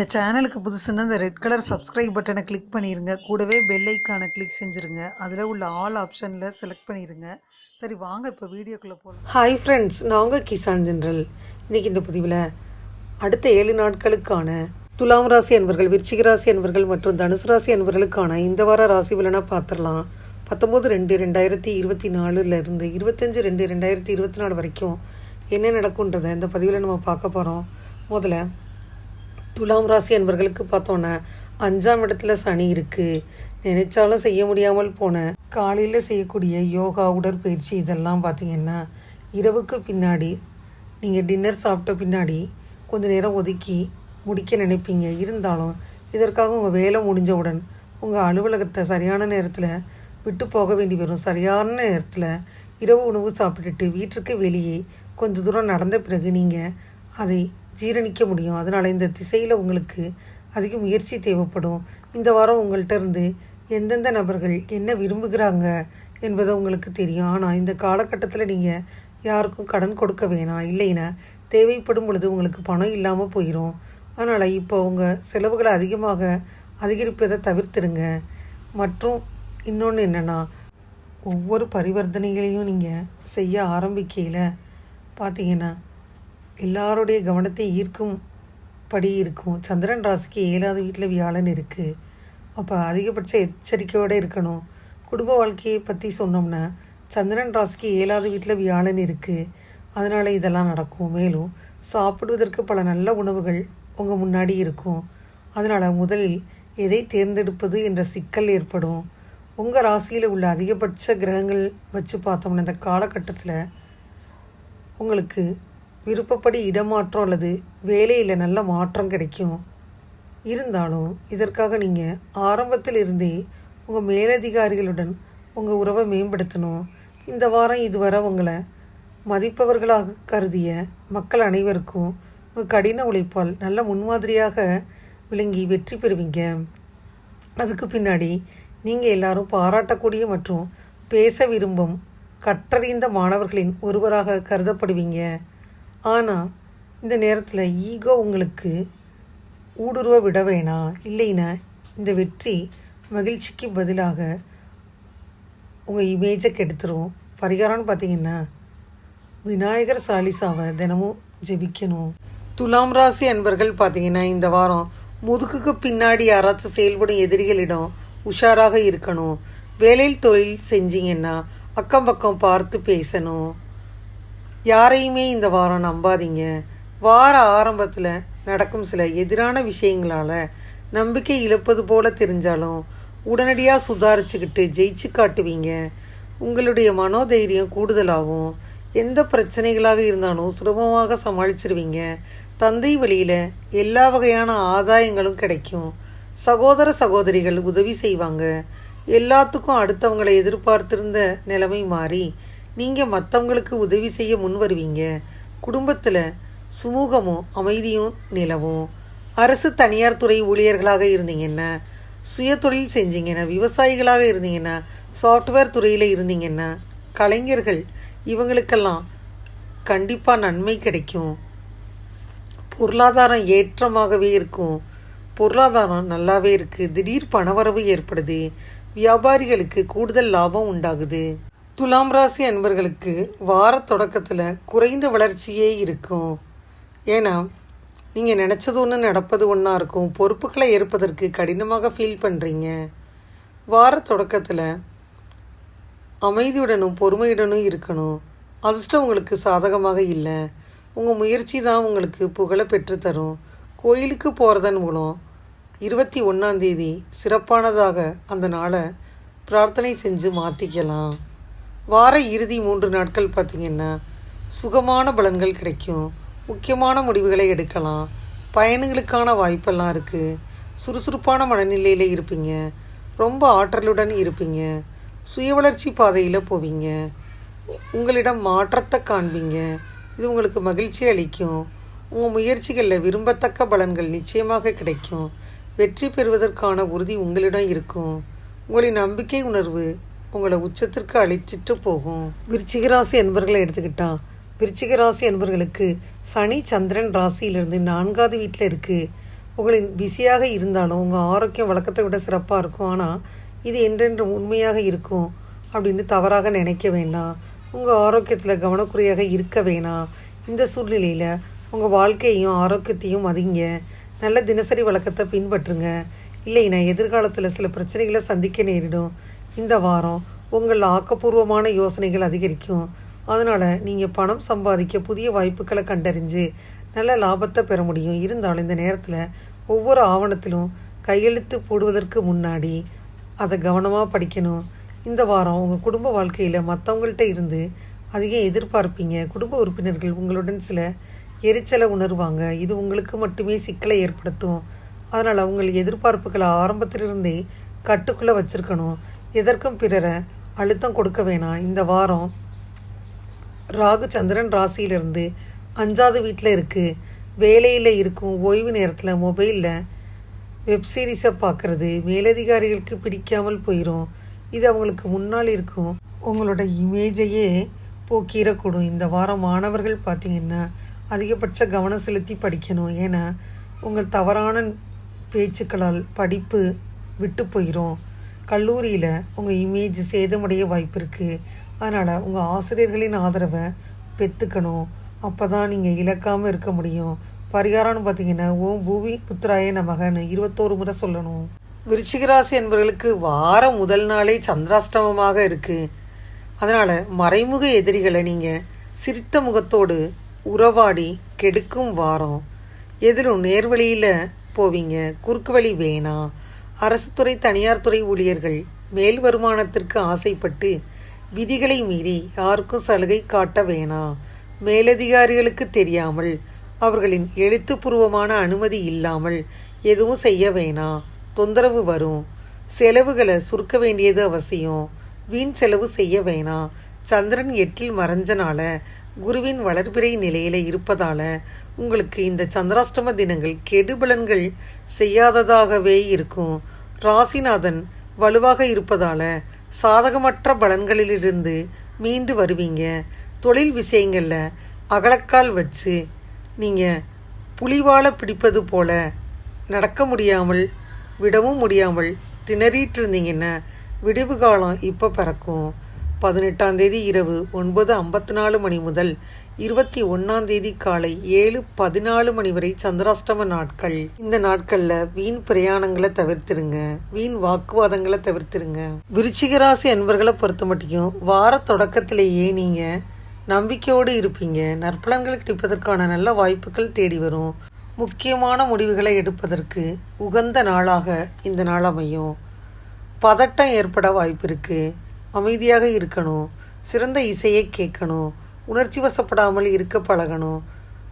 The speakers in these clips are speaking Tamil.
இந்த சேனலுக்கு புதுசுன்னா இந்த ரெட் கலர் சப்ஸ்கிரைப் பட்டனை கிளிக் பண்ணிடுங்க கூடவே பெல் ஐக்கானை கிளிக் செஞ்சுருங்க. அதில் உள்ள ஆல் ஆப்ஷனில் செலக்ட் பண்ணிடுங்க சரி வாங்க இப்போ வீடியோக்குள்ளே போகலாம் ஹாய் ஃப்ரெண்ட்ஸ் நான் உங்கள் கிசான் ஜென்ரல். இன்றைக்கி இந்த பதிவில் அடுத்த ஏழு நாட்களுக்கான துலாம் ராசி அன்பர்கள் விருச்சிக ராசி அன்பர்கள் மற்றும் தனுசு ராசி அன்பர்களுக்கான இந்த வார ராசி பலனை பார்த்துடலாம். பத்தொம்போது ரெண்டு ரெண்டாயிரத்தி இருபத்தி நாலுலேருந்து இருபத்தஞ்சி ரெண்டு ரெண்டாயிரத்தி இருபத்தி நாலு வரைக்கும் என்ன நடக்குன்றதை இந்த பதிவில் நம்ம பார்க்க போகிறோம் முதல்ல துலாம் ராசி என்பர்களுக்கு பார்த்தோன்னா அஞ்சாம் இடத்துல சனி இருக்குது நினைச்சாலும் செய்ய முடியாமல் போன காலையில் செய்யக்கூடிய யோகா உடற்பயிற்சி இதெல்லாம் பார்த்திங்கன்னா இரவுக்கு பின்னாடி நீங்கள் டின்னர் சாப்பிட்ட பின்னாடி கொஞ்ச நேரம் ஒதுக்கி முடிக்க நினைப்பீங்க. இருந்தாலும் இதற்காக உங்கள் வேலை முடிஞ்சவுடன் உங்கள் அலுவலகத்தை சரியான நேரத்தில் விட்டு போக வேண்டி வரும். சரியான நேரத்தில் இரவு உணவு சாப்பிட்டுட்டு வீட்டிற்கு வெளியே கொஞ்ச தூரம் நடந்த பிறகு நீங்கள் அதை ஜீரணிக்க முடியும். அதனால் இந்த திசையில் உங்களுக்கு அதிக முயற்சி தேவைப்படும். இந்த வாரம் உங்கள்கிட்ட இருந்து எந்தெந்த நபர்கள் என்ன விரும்புகிறாங்க என்பது உங்களுக்கு தெரியும். ஆனால் இந்த காலகட்டத்தில் நீங்கள் யாருக்கும் கடன் கொடுக்க வேணாம். இல்லைன்னா தேவைப்படும் பொழுது உங்களுக்கு பணம் இல்லாமல் போயிடும் அதனால் இப்போ உங்கள் செலவுகளை அதிகமாக அதிகரிப்பதை தவிர்த்துருங்க. மற்றும் இன்னொன்று என்னென்னா ஒவ்வொரு பரிவர்த்தனைகளையும் நீங்கள் செய்ய ஆரம்பிக்கையில் பார்த்தீங்கன்னா எல்லாருடைய கவனத்தை ஈர்க்கும் படி இருக்கும். சந்திரன் ராசிக்கு ஏழாவது வீட்டில் வியாழன் இருக்குது அப்போ அதிகபட்ச எச்சரிக்கையோடு இருக்கணும். குடும்ப வாழ்க்கையை பற்றி சொன்னோம்னா சந்திரன் ராசிக்கு ஏழாவது வீட்டில் வியாழன் இருக்குது அதனால் இதெல்லாம் நடக்கும். மேலும் சாப்பிடுவதற்கு பல நல்ல உணவுகள் உங்கள் முன்னாடி இருக்கும். அதனால் முதலில் எதை தேர்ந்தெடுப்பது என்ற சிக்கல் ஏற்படும். உங்கள் ராசியில் உள்ள அதிகபட்ச கிரகங்கள் வச்சு பார்த்தோம்னா இந்த காலகட்டத்தில் உங்களுக்கு விருப்பப்படி இடமாற்றம் அல்லது வேலையில் நல்ல மாற்றம் கிடைக்கும். இருந்தாலும் இதற்காக நீங்கள் ஆரம்பத்தில் இருந்தே உங்கள் மேலதிகாரிகளுடன் உங்கள் உறவை மேம்படுத்தணும். இந்த வாரம் இதுவரை உங்களை மதிப்பவர்களாக கருதிய மக்கள் அனைவருக்கும் உங்கள் கடின உழைப்பால் நல்ல முன்மாதிரியாக விளங்கி வெற்றி பெறுவீங்க. அதுக்கு பின்னாடி நீங்கள் எல்லாரும் பாராட்டக்கூடிய மற்றும் பேச விரும்பும் கற்றறிந்த மாணவர்களின் ஒருவராக கருதப்படுவீங்க. ஆனால் இந்த நேரத்தில் ஈகோ உங்களுக்கு ஊடுருவ விட வேணாம் இல்லைன்னா இந்த வெற்றி மகிழ்ச்சிக்கு பதிலாக உங்கள் இமேஜை கெடுத்துரும். பரிகாரம்னு பார்த்தீங்கன்னா விநாயகர் சாலிசாவை தினமும் ஜெபிக்கணும். துலாம் ராசி அன்பர்கள் பார்த்தீங்கன்னா இந்த வாரம் முதுகுக்கு பின்னாடி யாராச்சும் செயல்படும் எதிரிகளிடம் உஷாராக இருக்கணும். வேலையில் தொழில் செஞ்சீங்கன்னா அக்கம் பக்கம் பார்த்து பேசணும். யாரையுமே இந்த வாரம் நம்பாதீங்க. வார ஆரம்பத்தில் நடக்கும் சில எதிரான விஷயங்களால் நம்பிக்கை இழப்பது போல தெரிஞ்சாலும் உடனடியாக சுதாரிச்சுக்கிட்டு ஜெயிச்சு காட்டுவீங்க. உங்களுடைய மனோதைரியம் கூடுதலாகும் எந்த பிரச்சனைகளாக இருந்தாலும் சுலபமாக சமாளிச்சிருவீங்க. தந்தை வழியில் எல்லா வகையான ஆதாயங்களும் கிடைக்கும். சகோதர சகோதரிகள் உதவி செய்வாங்க. எல்லாத்துக்கும் அடுத்தவங்களை எதிர்பார்த்திருந்த நிலைமை மாறி நீங்கள் மற்றவங்களுக்கு உதவி செய்ய முன் வருவீங்க. குடும்பத்தில் சுமூகமும் அமைதியும் நிலவும் அரசு தனியார் துறை ஊழியர்களாக இருந்தீங்கன்னா சுய தொழில் செஞ்சீங்கன்னா விவசாயிகளாக இருந்தீங்கன்னா சாஃப்ட்வேர் துறையில் இருந்தீங்கன்னா கலைஞர்கள் இவங்களுக்கெல்லாம் கண்டிப்பாக நன்மை கிடைக்கும். பொருளாதாரம் ஏற்றமாகவே இருக்கும். பொருளாதாரம் நல்லாவே இருக்குது திடீர் பணவரவு ஏற்படுது. வியாபாரிகளுக்கு கூடுதல் லாபம் உண்டாகுது. துலாம் ராசி அன்பர்களுக்கு வார தொடக்கத்தில் குறைந்த வளர்ச்சியே இருக்கும். ஏன்னா நீங்கள் நினச்சது ஒன்று நடப்பது ஒன்றா இருக்கும். பொறுப்புகளை ஏற்பதற்கு கடினமாக ஃபீல் பண்ணுறீங்க வார தொடக்கத்தில் அமைதியுடனும் பொறுமையுடனும் இருக்கணும். அதிர்ஷ்டம் உங்களுக்கு சாதகமாக இல்லை. உங்கள் முயற்சி தான் உங்களுக்கு புகழை பெற்றுத்தரும். கோயிலுக்கு போகிறதன் மூலம் இருபத்தி ஒன்றாந்தேதி சிறப்பானதாக அந்த நாளை பிரார்த்தனை செஞ்சு மாற்றிக்கலாம் வார இறுதி மூன்று நாட்கள் பார்த்திங்கன்னா சுகமான பலன்கள் கிடைக்கும். முக்கியமான முடிவுகளை எடுக்கலாம். பயணங்களுக்கான வாய்ப்பெல்லாம் இருக்குது சுறுசுறுப்பான மனநிலையில் இருப்பீங்க. ரொம்ப ஆற்றலுடன் இருப்பீங்க. சுய வளர்ச்சி பாதையில் போவீங்க. உங்களிடம் மாற்றத்தை காண்பீங்க. இது உங்களுக்கு மகிழ்ச்சி அளிக்கும். உங்கள் முயற்சிகளில் விரும்பத்தக்க பலன்கள் நிச்சயமாக கிடைக்கும். வெற்றி பெறுவதற்கான உறுதி உங்களிடம் இருக்கும். உங்களின் நம்பிக்கை உணர்வு உங்களை உச்சத்திற்கு அழைச்சிட்டு போகும். விருச்சிக ராசி என்பர்களை எடுத்துக்கிட்டா விருச்சிக ராசி என்பர்களுக்கு சனி சந்திரன் ராசியிலிருந்து நான்காவது வீட்டில் இருக்குது உங்களின் பிஸியாக இருந்தாலும் உங்கள் ஆரோக்கியம் வழக்கத்தை விட சிறப்பாக இருக்கும். ஆனால் இது என்றென்று உண்மையாக இருக்கும் அப்படின்னு தவறாக நினைக்க வேண்டாம் உங்கள் ஆரோக்கியத்தில் கவனக்குறையாக இருக்க வேணாம் இந்த சூழ்நிலையில் உங்கள் வாழ்க்கையையும் ஆரோக்கியத்தையும் மதிங்க. நல்ல தினசரி வழக்கத்தை பின்பற்றுங்க. இல்லைன்னா எதிர்காலத்தில் சில பிரச்சனைகளை சந்திக்க நேரிடும். இந்த வாரம் உங்கள் ஆக்கப்பூர்வமான யோசனைகள் அதிகரிக்கும். அதனால் நீங்கள் பணம் சம்பாதிக்க புதிய வாய்ப்புகளை கண்டறிஞ்சு நல்ல லாபத்தை பெற முடியும். இருந்தாலும் இந்த நேரத்தில் ஒவ்வொரு ஆவணத்திலும் கையெழுத்து போடுவதற்கு முன்னாடி அதை கவனமாக படிக்கணும். இந்த வாரம் உங்கள் குடும்ப வாழ்க்கையில் மற்றவங்கள்ட்ட இருந்து அதிக எதிர்பார்ப்பீங்க. குடும்ப உறுப்பினர்கள் உங்களுடன் சில எரிச்சலை உணர்வாங்க. இது உங்களுக்கு மட்டுமே சிக்கலை ஏற்படுத்தும். அதனால் உங்கள் எதிர்பார்ப்புகளை ஆரம்பத்திலிருந்தே கட்டுக்குள்ளே வச்சுருக்கணும். எதற்கும் பிறரை அழுத்தம் கொடுக்க வேணாம் இந்த வாரம் ராகு சந்திரன் ராசியிலிருந்து அஞ்சாவது வீட்டில் இருக்குது வேலையில் இருக்கும். ஓய்வு நேரத்தில் மொபைலில் வெப் சீரிஸை பார்க்குறது மேலதிகாரிகளுக்கு பிடிக்காமல் போயிடும் இது அவங்களுக்கு முன்னால் இருக்கும். உங்களோட இமேஜையே போக்கிடக்கூடும். இந்த வாரம் மாணவர்கள் பார்த்திங்கன்னா அதிகபட்ச கவனம் செலுத்தி படிக்கணும். ஏன்னா உங்கள் தவறான பேச்சுக்களால் படிப்பு விட்டு போயிடும் கல்லூரியில் உங்கள் இமேஜ் சேதமடைய வாய்ப்பு இருக்குது அதனால் உங்கள் ஆசிரியர்களின் ஆதரவை பெற்றுக்கணும் அப்போ தான் நீங்கள் இழக்காமல் இருக்க முடியும். பரிகாரம்னு பார்த்தீங்கன்னா ஓம் பூவி புத்திராய நமகன்னு இருபத்தோரு முறை சொல்லணும். விருச்சிகராசி என்பவர்களுக்கு வாரம் முதல் நாளே சந்திராஷ்டமமாக இருக்குது அதனால் மறைமுக எதிரிகளை நீங்கள் சிரித்த முகத்தோடு உறவாடி கெடுக்கும் வாரம். எதிரும் நேர்வழியில் போவீங்க. குறுக்கு வழி வேணாம். அரசு துறை தனியார் துறை ஊழியர்கள் மேல் வருமானத்திற்கு ஆசைப்பட்டு விதிகளை மீறி யாருக்கும் சலுகை காட்ட வேணாம் மேலதிகாரிகளுக்கு தெரியாமல் அவர்களின் எழுத்துப்பூர்வமான அனுமதி இல்லாமல் எதுவும் செய்ய வேணாம் தொந்தரவு வரும். செலவுகளை சுருக்க வேண்டியது அவசியம். வீண் செலவு செய்ய வேணாம் சந்திரன் எட்டில் மறைஞ்சனால குருவின் வளர்பிறை நிலையில் இருப்பதால் உங்களுக்கு இந்த சந்திராஷ்டம தினங்கள் கெடுபலன்கள் செய்யாததாகவே இருக்கும். ராசிநாதன் வலுவாக இருப்பதால் சாதகமற்ற பலன்களிலிருந்து மீண்டு வருவீங்க. தொழில் விஷயங்களில் அகலக்கால் வச்சு நீங்கள் புலிவால பிடிப்பது போல நடக்க முடியாமல் விடவும் முடியாமல் திணறிட்டு இருந்தீங்கன்னா விடிவு காலம் இப்போ பிறக்கும். பதினெட்டாம் தேதி இரவு ஒன்பது ஐம்பத்தி நாலு மணி முதல் இருபத்தி ஒன்றாம் தேதி காலை ஏழு பதினாலு மணி வரை சந்திராஷ்டம நாட்கள். இந்த நாட்களில் வீண் பிரயாணங்களை தவிர்த்திருங்க. வீண் வாக்குவாதங்களை தவிர்த்திருங்க. விருச்சிகராசி அன்பர்களை பொறுத்த மட்டும் வார தொடக்கத்திலேயே நீங்கள் நம்பிக்கையோடு இருப்பீங்க. நற்பலன்கள் கிடைப்பதற்கான நல்ல வாய்ப்புகள் தேடி வரும். முக்கியமான முடிவுகளை எடுப்பதற்கு உகந்த நாளாக இந்த நாள் அமையும். பதட்டம் ஏற்பட வாய்ப்பு இருக்குது அமைதியாக இருக்கணும். சிறந்த இசையை கேட்கணும். உணர்ச்சி வசப்படாமல் இருக்க பழகணும்.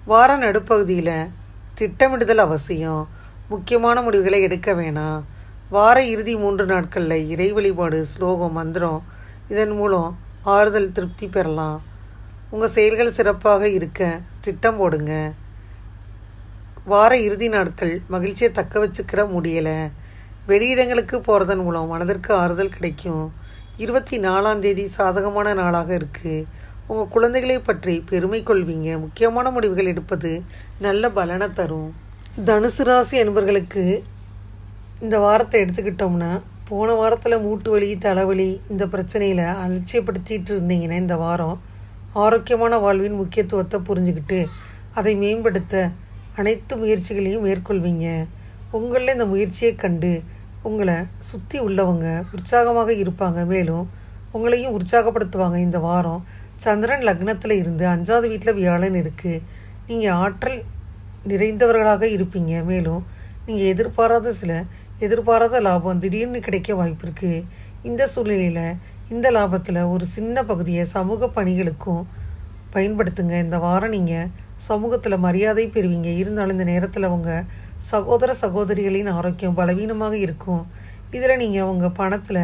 வார நடுப்பகுதியில் திட்டமிடுதல் அவசியம். முக்கியமான முடிவுகளை எடுக்க வேணாம். வார இறுதி மூன்று நாட்களில் இறை வழிபாடு ஸ்லோகம் மந்திரம் இதன் மூலம் ஆறுதல் திருப்தி பெறலாம். உங்கள் செயல்கள் சிறப்பாக இருக்க திட்டம் போடுங்க. வார இறுதி நாட்கள் மகிழ்ச்சியை தக்க வச்சுக்கிற முடியலை. வெளியிடங்களுக்கு போகிறதன் மூலம் மனதிற்கு ஆறுதல் கிடைக்கும். இருபத்தி நாலாம் தேதி சாதகமான நாளாக இருக்குது உங்கள் குழந்தைகளை பற்றி பெருமை கொள்வீங்க. முக்கியமான முடிவுகள் எடுப்பது நல்ல பலனை தரும். தனுசு ராசி என்பவர்களுக்கு இந்த வாரத்தை எடுத்துக்கிட்டோம்னா போன வாரத்தில் மூட்டு வலி தலைவலி இந்த பிரச்சனையில் அலட்சியப்படுத்திட்டு இருந்தீங்கன்னா இந்த வாரம் ஆரோக்கியமான வாழ்வின் முக்கியத்துவத்தை புரிஞ்சுக்கிட்டு அதை மேம்படுத்த அனைத்து முயற்சிகளையும் மேற்கொள்வீங்க. உங்களில் இந்த முயற்சியை கண்டு உங்களை சுற்றி உள்ளவங்க உற்சாகமாக இருப்பாங்க. மேலும் உங்களையும் உற்சாகப்படுத்துவாங்க. இந்த வாரம் சந்திரன் லக்னத்தில் இருந்து அஞ்சாவது வீட்டில் வியாழன் இருக்குது நீங்கள் ஆற்றல் நிறைந்தவர்களாக இருப்பீங்க. மேலும் நீங்கள் எதிர்பாராத சில எதிர்பாராத லாபம் திடீர்னு கிடைக்க வாய்ப்பு இருக்குது இந்த சூழ்நிலையில் இந்த லாபத்தில் ஒரு சின்ன பகுதியை சமூக பணிகளுக்கும் பயன்படுத்துங்க. இந்த வாரம் நீங்கள் சமூகத்தில் மரியாதை பெறுவீங்க. இருந்தாலும் இந்த நேரத்தில் உங்கள் சகோதர சகோதரிகளின் ஆரோக்கியம் பலவீனமாக இருக்கும். இதில் நீங்கள் உங்கள் பணத்தில்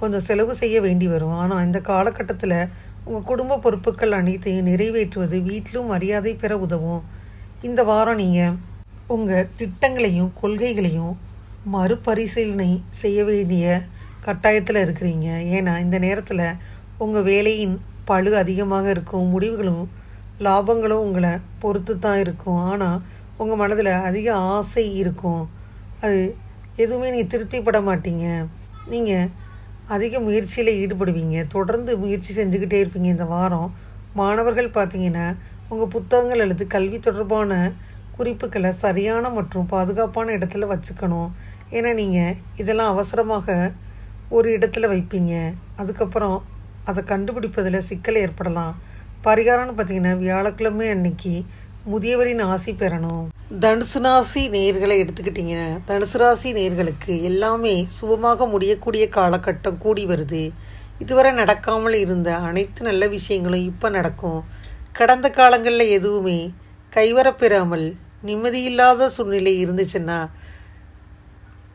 கொஞ்சம் செலவு செய்ய வேண்டி வரும். ஆனால் இந்த காலகட்டத்தில் உங்கள் குடும்ப பொறுப்புகள் அனைத்தையும் நிறைவேற்றுவது வீட்டிலும் மரியாதை பெற உதவும். இந்த வாரம் நீங்கள் உங்கள் திட்டங்களையும் கொள்கைகளையும் மறுபரிசீலனை செய்ய வேண்டிய கட்டாயத்தில் இருக்கிறீங்க. ஏன்னா இந்த நேரத்தில் உங்கள் வேலையின் பளு அதிகமாக இருக்கும். முடிவுகளும் லாபங்களும் உங்களை பொறுத்து தான் இருக்கும். ஆனால் உங்கள் மனதில் அதிக ஆசை இருக்கும். அது எதுவுமே நீ திருப்திப்பட மாட்டீங்க. நீங்கள் அதிக முயற்சியில் ஈடுபடுவீங்க. தொடர்ந்து முயற்சி செஞ்சுக்கிட்டே இருப்பீங்க. இந்த வாரம் மாணவர்கள் பார்த்தீங்கன்னா உங்கள் புத்தகங்கள் அல்லது கல்வி தொடர்பான குறிப்புகளை சரியான மற்றும் பாதுகாப்பான இடத்துல வச்சுக்கணும். ஏன்னா நீங்கள் இதெல்லாம் அவசரமாக ஒரு இடத்துல வைப்பீங்க. அதுக்கப்புறம் அதை கண்டுபிடிப்பதில் சிக்கல் ஏற்படலாம். பரிகாரம்னு பார்த்தீங்கன்னா வியாழக்கிழமை அன்னைக்கு முதியவரின் ஆசி பெறணும். தனுசு ராசி நேர்களை எடுத்துக்கிட்டிங்கன்னா தனுசு ராசி நேர்களுக்கு எல்லாமே சுபமாக முடியக்கூடிய காலகட்டம் கூடி வருது. இதுவரை நடக்காமல் இருந்த அனைத்து நல்ல விஷயங்களும் இப்போ நடக்கும். கடந்த காலங்களில் எதுவுமே கைவரப்பெறாமல் நிம்மதியில்லாத சூழ்நிலை இருந்துச்சுன்னா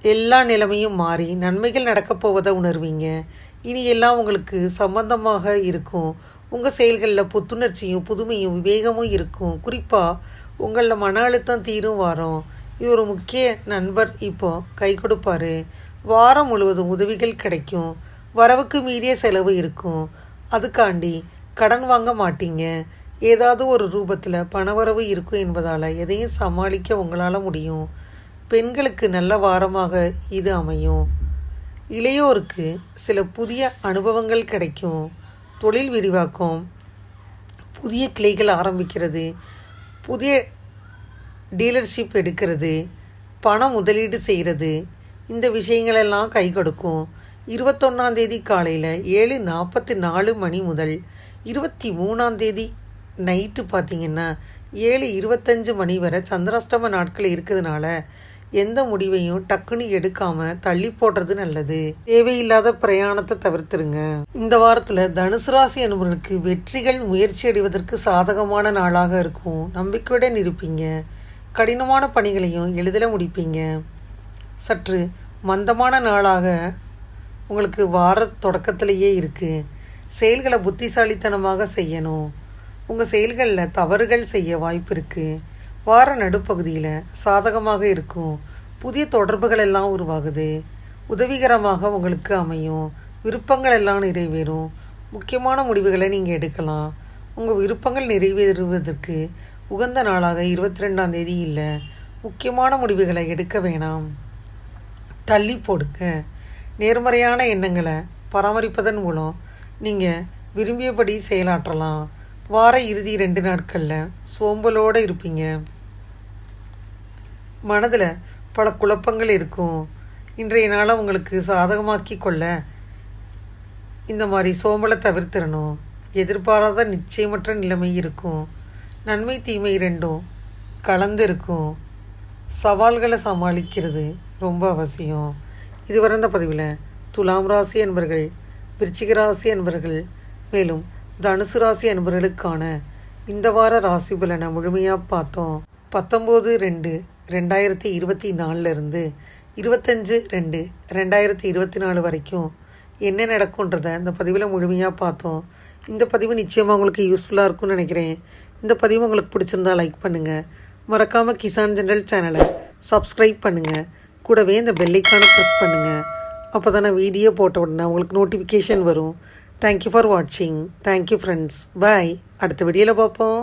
எல்லா நிலைமையும் மாறி நன்மைகள் நடக்கப் போவதை உணர்வீங்க. இனி எல்லாம் உங்களுக்கு சம்பந்தமாக இருக்கும். உங்கள் செயல்களில் புத்துணர்ச்சியும் புதுமையும் விவேகமும் இருக்கும். குறிப்பாக உங்களில் மன அழுத்தம் தீரும் வாரம். இவர் முக்கிய நண்பர் இப்போ கை கொடுப்பாரு. வாரம் முழுவதும் உதவிகள் கிடைக்கும். வரவுக்கு மீறிய செலவு இருக்கும். அதுக்காண்டி கடன் வாங்க மாட்டீங்க. ஏதாவது ஒரு ரூபத்தில் பணவரவு இருக்கும் என்பதால் எதையும் சமாளிக்க உங்களால் முடியும். பெண்களுக்கு நல்ல வாரமாக இது அமையும். இளையோருக்கு சில புதிய அனுபவங்கள் கிடைக்கும். தொழில் விரிவாக்கம் புதிய கிளைகள் ஆரம்பிக்கிறது புதிய டீலர்ஷிப் எடுக்கிறது பணம் முதலீடு செய்கிறது. இந்த விஷயங்களெல்லாம் கை கொடுக்கும். இருபத்தொன்னாந்தேதி காலையில் ஏழு நாற்பத்தி நாலு மணி முதல் இருபத்தி மூணாந்தேதி நைட்டு பார்த்திங்கன்னா ஏழு இருபத்தஞ்சு மணி வரை சந்திராஷ்டம நாட்கள் இருக்கிறதுனால எந்த முடிவையும் டக்குன்னு எடுக்காம தள்ளி போடுறது நல்லது. தேவையில்லாத பிரயாணத்தை தவிர்த்துருங்க. இந்த வாரத்தில் தனுசு ராசி அன்பர்களுக்கு வெற்றிகள் முயற்சி அடைவதற்கு சாதகமான நாளாக இருக்கும். நம்பிக்கையுடன் இருப்பீங்க. கடினமான பணிகளையும் எளிதில் முடிப்பீங்க. சற்று மந்தமான நாளாக உங்களுக்கு வார தொடக்கத்திலேயே இருக்குது செயல்களை புத்திசாலித்தனமாக செய்யணும். உங்கள் செயல்களில் தவறுகள் செய்ய வாய்ப்பு இருக்குது வார நடுப்பகுதியில் சாதகமாக இருக்கும். புதிய தொடர்புகள் எல்லாம் உருவாகுது. உதவிகரமாக உங்களுக்கு அமையும். விருப்பங்கள் எல்லாம் நிறைவேறும். முக்கியமான முடிவுகளை நீங்கள் எடுக்கலாம். உங்கள் விருப்பங்கள் நிறைவேறுவதற்கு உகந்த நாளாக இருபத்தி ரெண்டாம் தேதி இல்லை. முக்கியமான முடிவுகளை எடுக்க வேணாம். தள்ளி போடுங்க. நேர்மறையான எண்ணங்களை பராமரிப்பதன் மூலம் நீங்கள் விரும்பியபடி செயலாற்றலாம். வார இறுதி ரெண்டு நாட்களில் சோம்பலோடு இருப்பீங்க. மனதில் பல குழப்பங்கள் இருக்கும். இன்றைய நாளை உங்களுக்கு சாதகமாக்கி கொள்ள இந்த மாதிரி சோம்பலை தவிர்த்திடணும். எதிர்பாராத நிச்சயமற்ற நிலைமை இருக்கும். நன்மை தீமை ரெண்டும் கலந்து இருக்கும். சவால்களை சமாளிக்கிறது ரொம்ப அவசியம். இதுவரை இந்த பதிவில் துலாம் ராசி என்பர்கள் விருச்சிக ராசி என்பர்கள் மேலும் தனுசு ராசி என்பவர்களுக்கான இந்த வார ராசி பலனை முழுமையாக பார்த்தோம். பத்தொம்போது ரெண்டு ரெண்டாயிரத்தி இருபத்தி நாலுலேருந்து இருபத்தஞ்சு ரெண்டு ரெண்டாயிரத்தி இருபத்தி நாலு வரைக்கும் என்ன நடக்குன்றதை இந்த பதிவில் முழுமையாக பார்த்தோம். இந்த பதிவு நிச்சயமாக உங்களுக்கு யூஸ்ஃபுல்லாக இருக்கும்னு நினைக்கிறேன். இந்த பதிவு உங்களுக்கு பிடிச்சிருந்தா லைக் பண்ணுங்கள் மறக்காமல் கிசான் ஜெனரல் சேனலை சப்ஸ்கிரைப் பண்ணுங்கள் கூடவே இந்த பெல்லைக்கான ப்ரெஸ் பண்ணுங்கள் அப்போ தானே வீடியோ போட்ட உடனே உங்களுக்கு நோட்டிஃபிகேஷன் வரும். தேங்க்யூ ஃபார் வாட்சிங் தேங்க்யூ ஃப்ரெண்ட்ஸ் பாய் அடுத்த வீடியோவில் பார்ப்போம்.